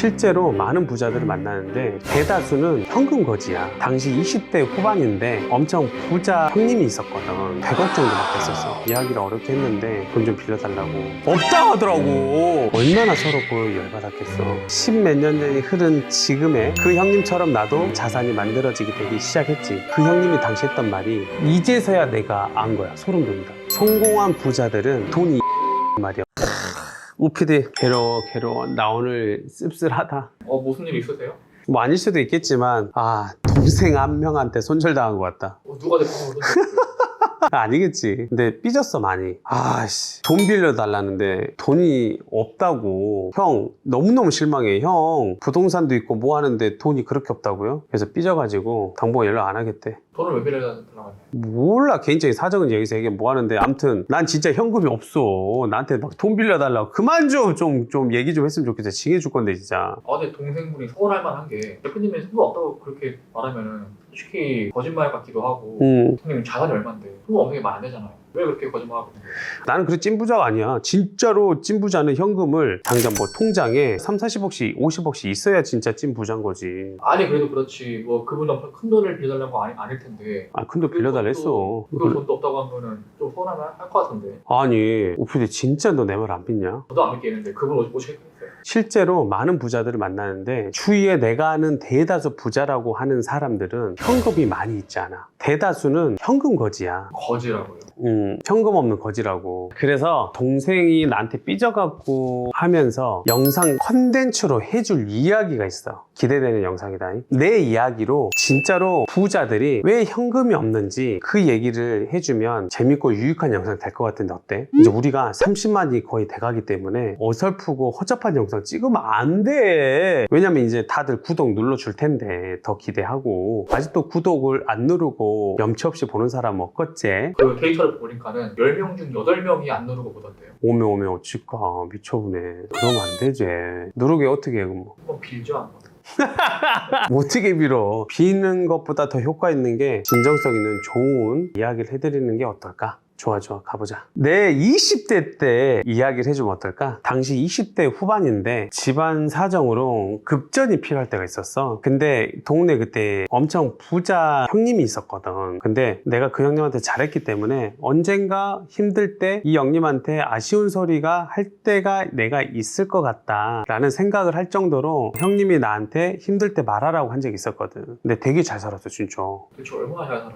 실제로 많은 부자들을 만나는데 대다수는 현금 거지야. 당시 20대 후반인데 엄청 부자 형님이 있었거든. 100억 정도 받겠었어. 이야기를 어렵게 했는데 돈 좀 빌려달라고. 없다 하더라고. 얼마나 서로 그 열받았겠어. 십몇 년 전이 흐른 지금의 그 형님처럼 나도 자산이 만들어지게 되기 시작했지. 그 형님이 당시 했던 말이 이제서야 내가 안 거야. 소름 돋는다. 성공한 부자들은 돈이 말이야. 우피디 괴로워 괴로워 나 오늘 씁쓸하다. 어 무슨 일 있으세요? 뭐 아닐 수도 있겠지만 아 동생 한 명한테 손절당한 것 같다. 어, 누가 던졌어요? 아니겠지. 근데 삐졌어 많이. 아씨 돈 빌려 달라는데 돈이 없다고. 형 너무너무 실망해. 형 부동산도 있고 뭐 하는데 돈이 그렇게 없다고요? 그래서 삐져가지고 당분간 연락 안 하겠대 돈을 왜 빌려달라고 하냐? 몰라. 개인적인 사정은 여기서 얘기 뭐 하는데. 아무튼 난 진짜 현금이 없어. 나한테 막 돈 빌려달라고. 그만 좀 좀 좀 얘기 좀 했으면 좋겠어. 징해줄 건데 진짜. 아 근데 동생분이 서운할 만한 게 대표님이 손도 없다고 그렇게 말하면은 솔직히 거짓말 같기도 하고 음. 형님 자산이 얼만데 손도 없는 게 말 안 되잖아요 왜 그렇게 거짓말하고 있는 거예요? 나는 그래 찐부자가 아니야. 진짜로 찐부자는 현금을 당장 뭐 통장에 3, 40억씩 50억씩 있어야 진짜 찐부자인 거지. 아니 그래도 그렇지. 뭐 그분은 큰 돈을 빌려달라는 거 아니, 아닐 텐데. 아 근데 빌려달라 했어. 그 돈도 없다고 하면은 좀 서운하면 할것 같은데. 아니 오피디 진짜 너 내 말 안 믿냐? 저도 안 믿겠는데 그분 오시겠어요. 실제로 많은 부자들을 만나는데 주위에 내가 아는 대다수 부자라고 하는 사람들은 현금이 많이 있지 않아. 대다수는 현금 거지야. 거지라고요 음, 현금 없는 거지라고. 그래서 동생이 나한테 삐져갖고 하면서 영상 컨텐츠로 해줄 이야기가 있어. 기대되는 영상이다. 내 이야기로 진짜로 부자들이 왜 현금이 없는지 그 얘기를 해주면 재밌고 유익한 영상 될 것 같은데 어때? 이제 우리가 30만이 거의 돼가기 때문에 어설프고 허접한 영상 찍으면 안 돼. 왜냐면 이제 다들 구독 눌러줄 텐데 더 기대하고 아직도 구독을 안 누르고 염치 없이 보는 사람 없겠지? 그 데이터를 보니까는 10명 중 8명이 안 누르고 보던데요. 오메 오메 어찌까? 미쳐보네. 그러면 안 되지. 누르게 어떻게 해 그럼? 한번 빌죠 한번. 어떻게 빌어? 비는 것보다 더 효과 있는 게 진정성 있는 좋은 이야기를 해드리는 게 어떨까 좋아 좋아 가보자. 내 20대 때 이야기를 해주면 어떨까? 당시 20대 후반인데 집안 사정으로 급전이 필요할 때가 있었어. 근데 동네 그때 엄청 부자 형님이 있었거든. 근데 내가 그 형님한테 잘했기 때문에 언젠가 힘들 때 이 형님한테 아쉬운 소리가 할 때가 내가 있을 것 같다 라는 생각을 할 정도로 형님이 나한테 힘들 때 말하라고 한 적이 있었거든. 근데 되게 잘 살았어 진짜. 대체 얼마나 잘 살았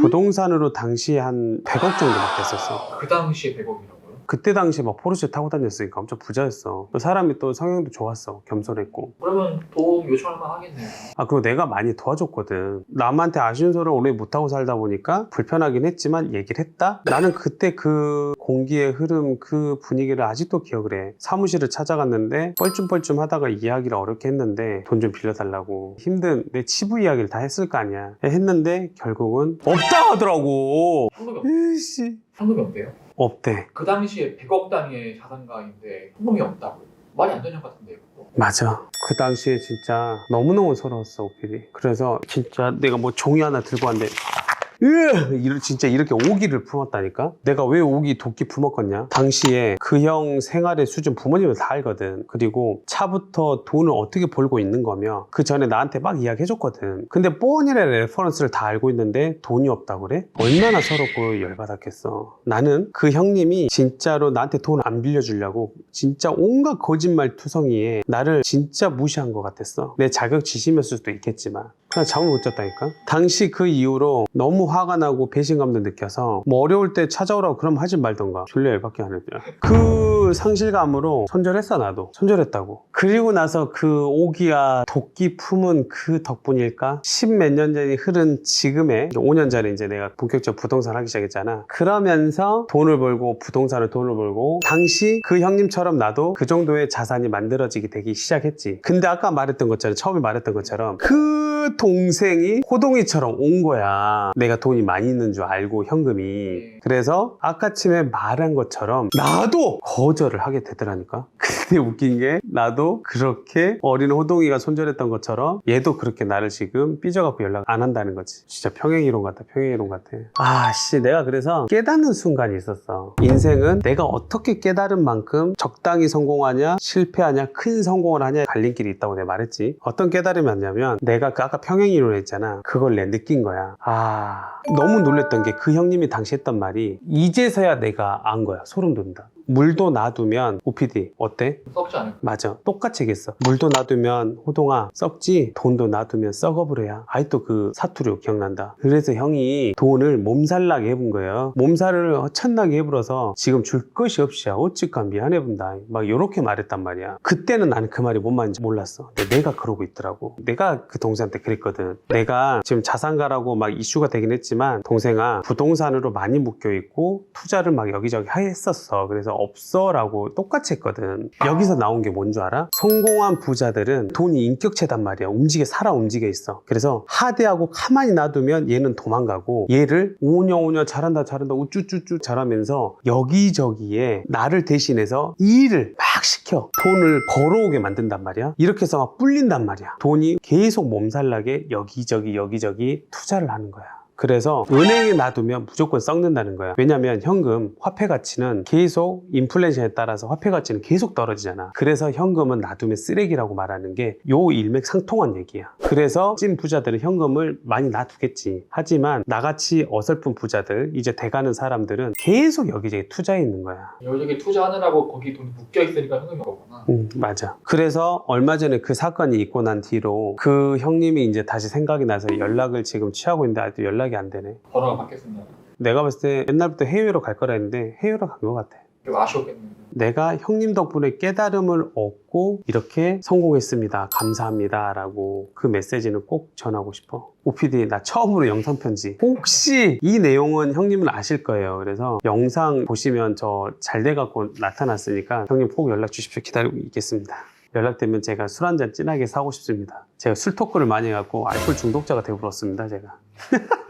부동산으로 당시에 한 100억 정도 받겠었어. 그 당시에 100억이라고요? 그때 당시에 막 포르쉐 타고 다녔으니까 엄청 부자였어. 사람이 또 성향도 좋았어. 겸손했고. 그러면 도움 요청할 만 하겠네요 아, 그리고 내가 많이 도와줬거든. 남한테 아쉬운 소리를 오래 못하고 살다 보니까 불편하긴 했지만 얘기를 했다? 나는 그때 그 공기의 흐름, 그 분위기를 아직도 기억을 해. 사무실을 찾아갔는데 뻘쭘뻘쭘 하다가 이야기를 어렵게 했는데 돈 좀 빌려달라고. 힘든 내 치부 이야기를 다 했을 거 아니야. 했는데 결국은 없다 하더라고. 현금이, 없, 으씨. 현금이 없대요? 없대. 그 당시에 100억 단위의 자산가인데 현금이 없다고요? 말이 안 되는 것 같은데 이거 맞아. 그 당시에 진짜 너무너무 서러웠어, 오필이. 그래서 진짜 내가 뭐 종이 하나 들고 왔는데, 으! 이러- 진짜 이렇게 오기를 품었다니까? 내가 왜 오기 도끼 품었겠냐? 당시에 그 형 생활의 수준 부모님은 다 알거든. 그리고 차부터 돈을 어떻게 벌고 있는 거며, 그 전에 나한테 막 이야기 해줬거든. 근데 뻔히의 레퍼런스를 다 알고 있는데 돈이 없다고 그래? 얼마나 서럽고 열받았겠어. 나는 그 형님이 진짜로 나한테 돈 안 빌려주려고 진짜 온갖 거짓말 투성이에 나를 진짜 무시한 것 같았어. 내 자격지심이었을 수도 있겠지만. 그냥 잠을 못 잤다니까? 당시 그 이후로 너무 화가 나고 배신감도 느껴서 뭐 어려울 때 찾아오라고 그럼 하지 말던가. 졸려 열받게 하는 거야. 그 상실감으로 손절했어 나도. 손절했다고. 그리고 나서 그 오기와 도끼 품은 그 덕분일까? 십몇 년 전이 흐른 지금의 5년 전에 이제 내가 본격적으로 부동산 하기 시작했잖아. 그러면서 돈을 벌고 부동산을 돈을 벌고 당시 그 형님처럼 나도 그 정도의 자산이 만들어지게 되기 시작했지. 근데 아까 말했던 것처럼 처음에 말했던 것처럼 그 동생이 호동이처럼 온 거야. 내가 돈이 많이 있는 줄 알고 현금이. 그래서 아까쯤에 말한 것처럼 나도 거절을 하게 되더라니까. 근데 웃긴 게 나도 그렇게 어린 호동이가 손절했던 것처럼 얘도 그렇게 나를 지금 삐져갖고 연락 안 한다는 거지. 진짜 평행이론 같다. 평행이론 같아. 아씨 내가 그래서 깨닫는 순간이 있었어. 인생은 내가 어떻게 깨달은 만큼 적당히 성공하냐 실패하냐 큰 성공을 하냐 갈림길이 있다고 내가 말했지. 어떤 깨달음이 왔냐면 내가 그 아까 평행이론 했잖아. 그걸 내 느낀 거야. 아 너무 놀랬던 게 그 형님이 당시 했던 말이 이제서야 내가 안 거야. 소름 돋는다. 물도 놔두면 OPD 어때? 썩지 않을까? 맞아. 똑같이 얘기했어. 물도 놔두면 호동아 썩지 돈도 놔두면 썩어버려야. 아직도 그 사투리 기억난다. 그래서 형이 돈을 몸살나게 해본 거예요. 몸살을 허천나게 해불어서 지금 줄 것이 없이야. 어찌까 미안해 본다. 막 이렇게 말했단 말이야. 그때는 나는 그 말이 뭔 말인지 몰랐어. 근데 내가 그러고 있더라고. 내가 그 동생한테 그랬거든. 내가 지금 자산가라고 막 이슈가 되긴 했지만 동생아 부동산으로 많이 묶여 있고 투자를 막 여기저기 했었어. 그래서 없어 라고 똑같이 했거든. 여기서 나온 게 뭔 줄 알아? 성공한 부자들은 돈이 인격체단 말이야. 움직여 살아 움직여 있어. 그래서 하대하고 가만히 놔두면 얘는 도망가고 얘를 오냐 오냐 잘한다 잘한다 우쭈쭈쭈 잘하면서 여기저기에 나를 대신해서 일을 막 시켜 돈을 벌어오게 만든단 말이야. 이렇게 해서 막 불린단 말이야. 돈이 계속 몸살나게 여기저기 여기저기 투자를 하는 거야. 그래서 은행에 놔두면 무조건 썩는다는 거야. 왜냐면 현금, 화폐 가치는 계속 인플레이션에 따라서 화폐 가치는 계속 떨어지잖아. 그래서 현금은 놔두면 쓰레기라고 말하는 게 요 일맥상통한 얘기야. 그래서 찐 부자들은 현금을 많이 놔두겠지. 하지만 나같이 어설픈 부자들, 이제 돼가는 사람들은 계속 여기저기 투자해 있는 거야. 여기저기 투자하느라고 거기 돈이 묶여 있으니까 현금이 거구나. 응, 맞아. 그래서 얼마 전에 그 사건이 있고 난 뒤로 그 형님이 이제 다시 생각이 나서 연락을 지금 취하고 있는데 아직도 연락 이 안 되네. 번호가 바뀌었습니다. 내가 봤을 때 옛날부터 해외로 갈 거라 했는데 해외로 간 것 같아. 좀 아쉬웠겠네요. 내가 형님 덕분에 깨달음을 얻고 이렇게 성공했습니다. 감사합니다. 라고 그 메시지는 꼭 전하고 싶어. OPD, 나 처음으로 영상 편지. 혹시 이 내용은 형님은 아실 거예요. 그래서 영상 보시면 저 잘 돼갖고 나타났으니까 형님 꼭 연락 주십시오. 기다리고 있겠습니다. 연락되면 제가 술 한 잔 진하게 사고 싶습니다. 제가 술 토크를 많이 해갖고 알코올 중독자가 되어버렸습니다. 제가.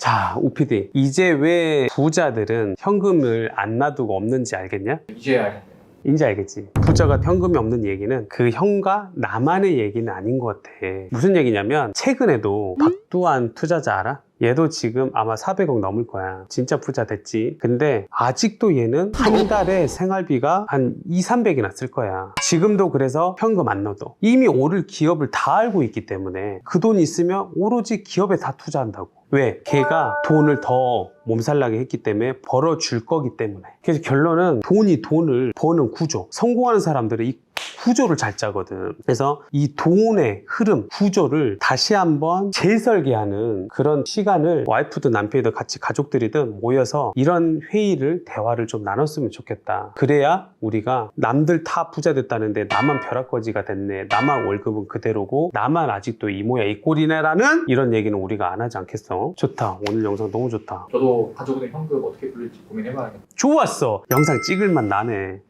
자, OPD. 이제 왜 부자들은 현금을 안 놔두고 없는지 알겠냐? 이제야 알겠네요. 이제 알겠지. 부자가 현금이 없는 얘기는 그 형과 나만의 얘기는 아닌 것 같아. 무슨 얘기냐면 최근에도 박두한 투자자 알아? 얘도 지금 아마 400억 넘을 거야. 진짜 부자 됐지. 근데 아직도 얘는 한 달에 생활비가 한 2, 300이나 쓸 거야. 지금도 그래서 현금 안 넣어도. 이미 오를 기업을 다 알고 있기 때문에 그 돈 있으면 오로지 기업에 다 투자한다고. 왜? 걔가 돈을 더 몸살나게 했기 때문에 벌어줄 거기 때문에. 그래서 결론은 돈이 돈을 버는 구조. 성공하는 사람들은 이 구조를 잘 짜거든. 그래서 이 돈의 흐름, 구조를 다시 한번 재설계하는 그런 시간을 와이프든 남편이든 같이 가족들이든 모여서 이런 회의를, 대화를 좀 나눴으면 좋겠다. 그래야 우리가 남들 다 부자 됐다는데 나만 벼락거지가 됐네. 나만 월급은 그대로고 나만 아직도 이 모야 이 꼴이네라는 이런 얘기는 우리가 안 하지 않겠어? 좋다. 오늘 영상 너무 좋다. 저도 가족의 현금 어떻게 불릴지 고민해봐야겠네요. 좋았어. 영상 찍을만 나네.